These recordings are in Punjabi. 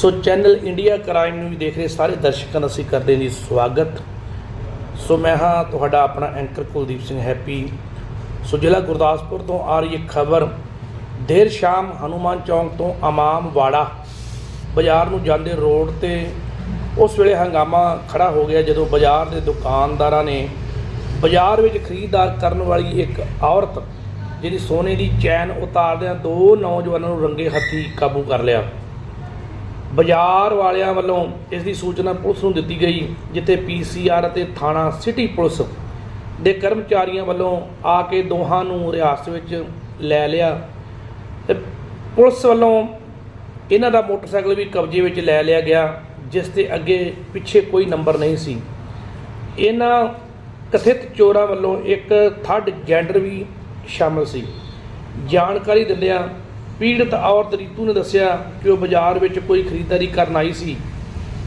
ਸੋ ਚੈਨਲ ਇੰਡੀਆ ਕ੍ਰਾਈਮ ਨੂੰ ਵੀ ਦੇਖ ਰਹੇ ਸਾਰੇ ਦਰਸ਼ਕਾਂ ਦਾ ਅਸੀਂ ਕਰਦੇ ਜੀ ਸਵਾਗਤ। ਸੋ ਮੈਂ ਹਾਂ ਤੁਹਾਡਾ ਆਪਣਾ ਐਂਕਰ ਕੁਲਦੀਪ ਸਿੰਘ ਹੈਪੀ। ਸੋ ਜ਼ਿਲ੍ਹਾ ਗੁਰਦਾਸਪੁਰ ਤੋਂ ਆ ਰਹੀ ਇੱਕ ਖਬਰ। ਦੇਰ ਸ਼ਾਮ ਹਨੂਮਾਨ ਚੌਂਕ ਤੋਂ ਅਮਾਮ ਵਾੜਾ ਬਾਜ਼ਾਰ ਨੂੰ ਜਾਂਦੇ ਰੋਡ ਤੇ ਉਸ ਵੇਲੇ ਹੰਗਾਮਾ ਖੜਾ ਹੋ ਗਿਆ ਜਦੋਂ ਬਾਜ਼ਾਰ ਦੇ ਦੁਕਾਨਦਾਰਾਂ ਨੇ ਬਾਜ਼ਾਰ ਵਿੱਚ ਖਰੀਦਦਾਰ ਕਰਨ ਵਾਲੀ ਇੱਕ ਔਰਤ ਜਿਹਦੀ ਸੋਨੇ ਦੀ ਚੈਨ ਉਤਾਰਦਿਆਂ ਦੋ ਨੌਜਵਾਨਾਂ ਨੂੰ ਰੰਗੇ ਹੱਥੀ ਕਾਬੂ ਕਰ ਲਿਆ। ਬਾਜ਼ਾਰ ਵਾਲਿਆਂ ਵੱਲੋਂ ਇਸ ਦੀ ਸੂਚਨਾ ਪੁਲਿਸ ਨੂੰ ਦਿੱਤੀ ਗਈ, ਜਿੱਥੇ ਪੀਸੀਆਰ ਅਤੇ ਥਾਣਾ ਸਿਟੀ ਪੁਲਿਸ ਦੇ ਕਰਮਚਾਰੀਆਂ ਵੱਲੋਂ ਆ ਕੇ ਦੋਹਾਂ ਨੂੰ ਰਿਆਸਤ ਵਿੱਚ ਲੈ ਲਿਆ। ਤੇ ਪੁਲਿਸ ਵੱਲੋਂ ਇਹਨਾਂ ਦਾ ਮੋਟਰਸਾਈਕਲ ਵੀ ਕਬਜ਼ੇ ਵਿੱਚ ਲੈ ਲਿਆ ਗਿਆ, ਜਿਸ ਦੇ ਅੱਗੇ ਪਿੱਛੇ ਕੋਈ ਨੰਬਰ ਨਹੀਂ ਸੀ। ਇਹਨਾਂ ਕਥਿਤ ਚੋਰਾਂ ਵੱਲੋਂ ਇੱਕ ਥਰਡ ਜੈਂਡਰ ਵੀ ਸ਼ਾਮਲ ਸੀ। ਜਾਣਕਾਰੀ ਦਿੰਦਿਆਂ ਪੀੜਤ ਔਰਤ ਰੀਤੂ ਨੇ ਦੱਸਿਆ ਕਿ ਉਹ ਬਾਜ਼ਾਰ ਵਿੱਚ ਕੋਈ ਖਰੀਦਦਾਰੀ ਕਰਨ ਆਈ ਸੀ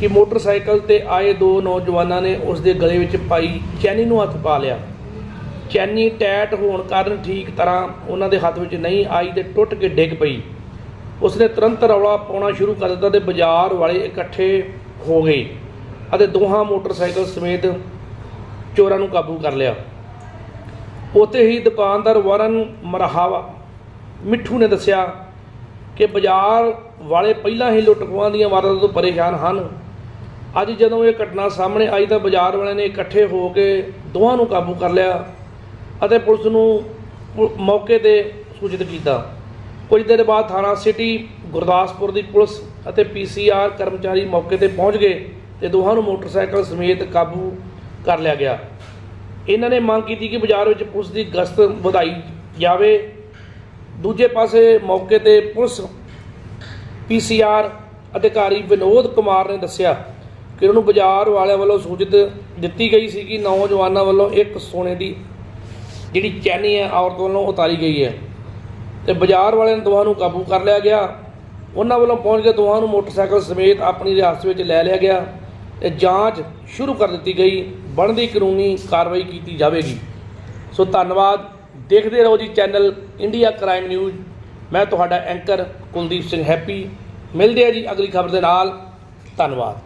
ਕਿ ਮੋਟਰਸਾਈਕਲ ਤੇ ਆਏ ਦੋ ਨੌਜਵਾਨਾਂ ਨੇ ਉਸ ਦੇ ਗਲੇ ਵਿੱਚ ਪਾਈ ਚੈਨੀ ਨੂੰ ਹੱਥ ਪਾ ਲਿਆ। ਚੈਨੀ ਟੈਟ ਹੋਣ ਕਾਰਨ ਠੀਕ ਤਰ੍ਹਾਂ ਉਹਨਾਂ ਦੇ ਹੱਥ ਵਿੱਚ ਨਹੀਂ ਆਈ ਤੇ ਟੁੱਟ ਕੇ ਡਿੱਗ ਪਈ। ਉਸਨੇ ਤੁਰੰਤ ਰੌਲਾ ਪਾਉਣਾ ਸ਼ੁਰੂ ਕਰ ਦਿੱਤਾ ਤੇ ਬਾਜ਼ਾਰ ਵਾਲੇ ਇਕੱਠੇ ਹੋ ਗਏ ਅਤੇ ਦੋਹਾਂ ਮੋਟਰਸਾਈਕਲ ਸਮੇਤ ਚੋਰਾਂ ਨੂੰ ਕਾਬੂ ਕਰ ਲਿਆ। ਉੱਥੇ ਹੀ ਦੁਕਾਨਦਾਰ ਵਰਨ ਮਰਹਾਵਾ ਮਿੱਠੂ ਨੇ ਦੱਸਿਆ ਕਿ ਬਾਜ਼ਾਰ ਵਾਲੇ ਪਹਿਲਾਂ ਹੀ ਲੁੱਟ ਦੀਆਂ ਵਾਰਦਾਤਾਂ ਤੋਂ ਪਰੇਸ਼ਾਨ ਹਨ। ਅੱਜ ਜਦੋਂ ਇਹ ਘਟਨਾ ਸਾਹਮਣੇ ਆਈ ਤਾਂ ਬਾਜ਼ਾਰ ਵਾਲਿਆਂ ਨੇ ਇਕੱਠੇ ਹੋ ਕੇ ਦੋਹਾਂ ਨੂੰ ਕਾਬੂ ਕਰ ਲਿਆ ਅਤੇ ਪੁਲਿਸ ਨੂੰ ਮੌਕੇ ਤੇ ਸੂਚਿਤ ਕੀਤਾ। ਕੁਝ ਦੇਰ ਬਾਅਦ ਥਾਣਾ ਸਿਟੀ, ਗੁਰਦਾਸਪੁਰ ਦੀ ਪੁਲਿਸ ਅਤੇ ਪੀਸੀਆਰ ਕਰਮਚਾਰੀ ਮੌਕੇ ਤੇ ਪਹੁੰਚ ਗਏ ਤੇ ਦੋਹਾਂ ਨੂੰ ਮੋਟਰਸਾਈਕਲ ਸਮੇਤ ਕਾਬੂ ਕਰ ਲਿਆ ਗਿਆ। ਇਹਨਾਂ ਨੇ ਮੰਗ ਕੀਤੀ ਕਿ ਬਾਜ਼ਾਰ ਵਿੱਚ ਪੁਲਿਸ ਦੀ ਗਸ਼ਤ ਵਧਾਈ ਜਾਵੇ ਦੂਜੇ ਪਾਸੇ ਮੌਕੇ ਤੇ ਪੁਲਿਸ ਪੀਸੀਆਰ ਅਧਿਕਾਰੀ ਵਿਨੋਦ ਕੁਮਾਰ ਨੇ ਦੱਸਿਆ ਕਿ ਉਹਨੂੰ ਬਾਜ਼ਾਰ ਵਾਲਿਆਂ ਵੱਲੋਂ ਸੂਚਿਤ ਦਿੱਤੀ ਗਈ ਸੀ ਕਿ ਨੌਜਵਾਨਾਂ ਵੱਲੋਂ ਇੱਕ ਸੋਨੇ ਦੀ ਜਿਹੜੀ ਚੈਨੀ ਹੈ, ਔਰਤ ਵੱਲੋਂ ਉਤਾਰੀ ਗਈ ਹੈ। ਤੇ ਬਾਜ਼ਾਰ ਵਾਲਿਆਂ ਨੇ ਦੋਹਾਂ ਨੂੰ ਕਾਬੂ ਕਰ ਲਿਆ ਗਿਆ। ਉਹਨਾਂ ਵੱਲੋਂ ਪਹੁੰਚ ਕੇ ਦੋਹਾਂ ਨੂੰ ਮੋਟਰਸਾਈਕਲ ਸਮੇਤ ਆਪਣੀ ਰਿਆਸਤ ਵਿੱਚ ਲੈ ਲਿਆ ਗਿਆ ਤੇ ਜਾਂਚ ਸ਼ੁਰੂ ਕਰ ਦਿੱਤੀ ਗਈ। ਬਣਦੀ ਕਾਨੂੰਨੀ ਕਾਰਵਾਈ ਕੀਤੀ ਜਾਵੇਗੀ। ਸੋ ਧੰਨਵਾਦ। ਦੇਖਦੇ ਰਹੋ ਜੀ ਚੈਨਲ ਇੰਡੀਆ ਕ੍ਰਾਈਮ ਨਿਊਜ਼। ਮੈਂ ਤੁਹਾਡਾ ਐਂਕਰ ਕੁਲਦੀਪ ਸਿੰਘ ਹੈਪੀ। ਮਿਲਦੇ ਆ ਜੀ ਅਗਲੀ ਖਬਰ ਦੇ ਨਾਲ। ਧੰਨਵਾਦ।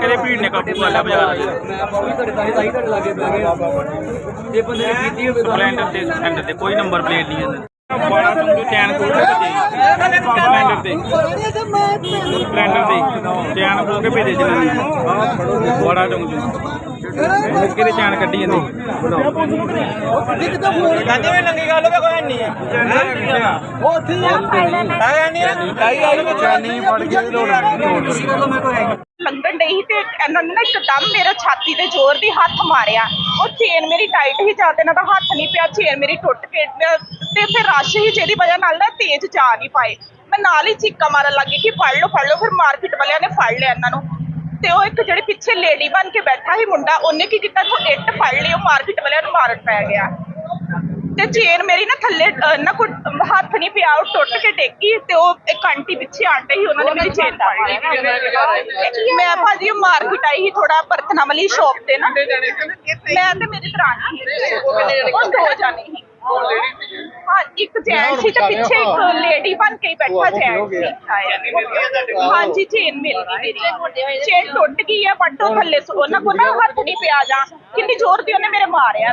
ਕਿਹੜੇ ਭੀੜ ਨੇ ਕਾਬੂ ਕਰ ਲਿਆ ਬਾਜ਼ਾਰ ਜੇ ਬੰਦੇ ਨੇ ਕੀਤੀ ਹੋਵੇ ਸਪਲੈਂਡਰ ਤੇ ਸਪਲੈਂਡਰ ਤੇ ਕੋਈ ਨੰਬਰ ਪਲੇਟ ਨਹੀਂ ਹੈ। ਬੜਾ ਤੁਮ ਚੈਨ ਕੋਲ ਕੇ ਭੇਜੇ। ਸਪਲੈਂਡਰ ਤੇ। ਸਪਲੈਂਡਰ ਤੇ। ਚੈਨ ਕੋਲ ਕੇ ਭੇਜੇ ਜਨਾਨੀ ਨੂੰ। ਬੜਾ ਤੁਮ ਤੂੰ ਕਿਹਦੇ ਚੈਨ ਕੱਢੀ ਜਾਂਦੀ? ਕਹਿੰਦੇ ਵੀ ਨੰਗੀ ਗੱਲ ਤਾਂ ਕੋਈ ਨਹੀਂ ਹੈ। ਹੈ ਨਹੀਂ ਕਾਈ ਆਈ ਚੈਨੀ ਫੜ ਕੇ ਲੰਘਣ ਡਈ ਸੀ ਤੇ ਇਹਨਾਂ ਨੇ ਨਾ ਇੱਕਦਮ ਮੇਰੇ ਛਾਤੀ ਤੇ ਜ਼ੋਰ ਦੀ ਹੱਥ ਮਾਰਿਆ। ਉਹ ਚੇਨ ਮੇਰੀ ਟਾਈਟ ਹੀ ਜਾਂਦੇ ਨਾ, ਤਾਂ ਹੱਥ ਨਹੀਂ ਪਿਆ ਚੇਨ ਮੇਰੀ ਟੁੱਟ ਕੇ ਤੇ ਫਿਰ ਰਸ਼ ਹੀ ਜਿਹਦੀ ਵਜ੍ਹਾ ਨਾਲ ਨਾ ਤੇਜ਼ ਜਾ ਨਹੀਂ ਪਾਏ। ਮੈਂ ਨਾਲ ਹੀ ਚੀਕਾ ਮਾਰਨ ਲੱਗੀ ਕਿ ਫੜ ਲਓ ਫੜ ਲਓ, ਫਿਰ ਮਾਰਕੀਟ ਵਾਲਿਆਂ ਨੇ ਫੜ ਲਿਆ ਇਹਨਾਂ ਨੂੰ। ਤੇ ਉਹ ਇੱਕ ਜਿਹੜੇ ਪਿੱਛੇ ਲੇਡੀ ਬਣ ਕੇ ਬੈਠਾ ਸੀ ਮੁੰਡਾ, ਉਹਨੇ ਕੀ ਕੀਤਾ? ਤੋਂ ਇੱਟ ਫੜ ਲਈ, ਉਹ ਮਾਰਕੀਟ ਵਾਲਿਆਂ ਨੂੰ ਮਾਰਨ ਪੈ ਗਿਆ। ਤੇ ਚੇਨ ਮੇਰੀ ਨਾ ਥੱਲੇ ਨਾ ਕੋਈ ਹੱਥ ਨਹੀਂ ਪਿਆ ਉਹ ਟੁੱਟ ਕੇ ਡੇਗੀ ਤੇ ਉਹ ਇੱਕ ਆਂਟੀ ਪਿੱਛੇ ਆਂਟੇ ਸੀ ਉਹਨਾਂ ਨੇ ਮੇਰੀ ਚੇਨ ਫੜ ਲਈ ਮੈਂ ਭਾਜੀ ਮਾਰਕੀਟ ਆਈ ਸੀ ਥੋੜਾ ਬਰਤਨਾਂ ਵਾਲੀ ਸ਼ਾਪ ਤੇ ਨਾ। ਮੈਂ ਤੇ ਮੇਰੀ ਦਰਾਣੀ ਉਹ ਦੋ ਜਾਣੇ ਸੀ। ਹਾਂ ਇੱਕ ਜੈਂਟ ਸੀ ਤੇ ਪਿੱਛੇ ਇੱਕ ਲੇਡੀ ਬਣ ਕੇ ਹੀ ਬੈਠਾ ਜੈਂਟ ਸੀ। ਹਾਂਜੀ ਚੇਨ ਮਿਲ ਗਈ ਮੇਰੀ। ਚੇਨ ਟੁੱਟ ਗਈ ਹੈ ਬਟ ਉਹ ਥੱਲੇ ਸੋ- ਉਹਨਾਂ ਕੋਲ ਨਾ ਹੱਥ ਨਹੀਂ ਪਿਆ ਜਾ। ਕਿੰਨੀ ਜ਼ੋਰ ਦੀ ਉਹਨੇ ਮੇਰੇ ਮਾਰਿਆ।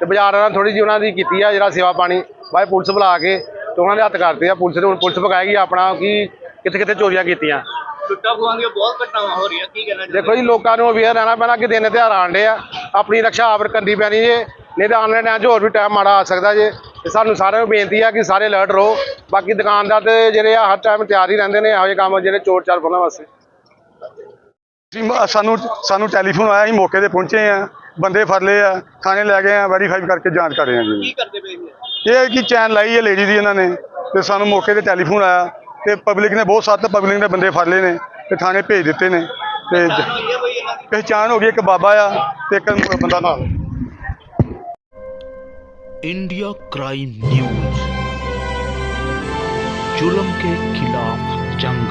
ਤੇ ਬਾਜ਼ਾਰ ਵਾਲਿਆਂ ਥੋੜੀ ਜਿਹੀ ਉਹਨਾਂ ਦੀ ਕੀਤੀ ਆ ਜਿਹੜਾ ਸੇਵਾ ਪਾਣੀ। ਬਾਈ ਪੁਲਿਸ ਬੁਲਾ ਕੇ ਤੇ ਉਹਨਾਂ ਦੇ ਹੱਥ ਕਰਤੇ ਆ ਪੁਲਿਸ ਨੇ। ਹੁਣ ਪੁਲਿਸ ਪਕਾਏਗੀ ਆਪਣਾ ਕਿ ਕਿੱਥੇ ਕਿੱਥੇ ਚੋਰੀਆਂ ਕੀਤੀਆਂ। ਖੋਹਾਂ ਦੀਆਂ ਬਹੁਤ ਘਟਨਾਵਾਂ ਹੋ ਰਹੀਆਂ ਕੀ ਕਹਿਣਾ ਦੇਖੋ ਜੀ ਲੋਕਾਂ ਨੂੰ ਅਵੇਅਰ ਰਹਿਣਾ ਪੈਣਾ ਕਿ ਦਿਨ ਤਿਉਹਾਰ ਆਂਡੇ ਆ। ਆਪਣੀ ਰਕਸ਼ਾ ਆਪ ਕਰਨੀ ਪੈਣੀ ਜੇ ਨਹੀਂ ਤਾਂ ਆਉਣ ਵਾਲੇ ਟਾਈਮ 'ਚ ਹੋਰ ਵੀ ਟਾਈਮ ਮਾੜਾ ਆ ਸਕਦਾ ਜੇ। ਤੇ ਸਾਨੂੰ ਸਾਰਿਆਂ ਨੂੰ ਬੇਨਤੀ ਆ ਕਿ ਸਾਰੇ ਅਲਰਟ ਰਹੋ। ਬਾਕੀ ਦੁਕਾਨਦਾਰ ਤੇ ਜਿਹੜੇ ਆ ਹਰ ਟਾਈਮ ਤਿਆਰ ਹੀ ਰਹਿੰਦੇ ਨੇ ਇਹੋ ਜਿਹੇ ਕੰਮ ਜਿਹੜੇ ਚੋਰ ਚਾਰ ਫੜਨ ਵਾਸਤੇ। ਸਾਨੂੰ ਸਾਨੂੰ ਟੈਲੀਫੋਨ ਆਇਆ ਅਸੀਂ ਮੌਕੇ ਤੇ ਪਹੁੰਚੇ ਆ। ਬੰਦੇ ਫੜ ਲਏ ਆ ਥਾਣੇ ਲੈ ਗਏ ਆ ਵੈਰੀਫਾਈ ਕਰਕੇ ਜਾਂਚ ਕਰ ਰਹੇ ਆ ਜੀ ਕੀ ਕਰਦੇ ਪਏ ਇਹ ਇਹ ਹੈ ਕਿ ਚੈਨ ਲਾਈ ਹੈ ਲੇਡੀ ਦੀ ਇਹਨਾਂ ਨੇ ਤੇ ਸਾਨੂੰ ਮੌਕੇ ਤੇ ਟੈਲੀਫੋਨ ਆਇਆ ਤੇ ਪਬਲਿਕ ਨੇ ਬਹੁਤ ਸੱਤ ਪਬਲਿਕ ਨੇ ਬੰਦੇ ਫੜ ਲਏ ਨੇ ਤੇ ਥਾਣੇ ਭੇਜ ਦਿੱਤੇ ਨੇ ਤੇ ਹੋਈ ਹੈ ਕੋਈ ਇਹਨਾਂ ਦੀ ਪਹਿਚਾਣ ਹੋ ਗਈ ਇੱਕ ਬਾਬਾ ਆ ਤੇ ਇੱਕ ਬੰਦਾ ਨਾਲ इंडिया क्राइम न्यूज जुल्म के खिलाफ जंग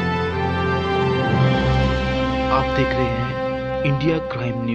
आप देख रहे हैं इंडिया क्राइम न्यूज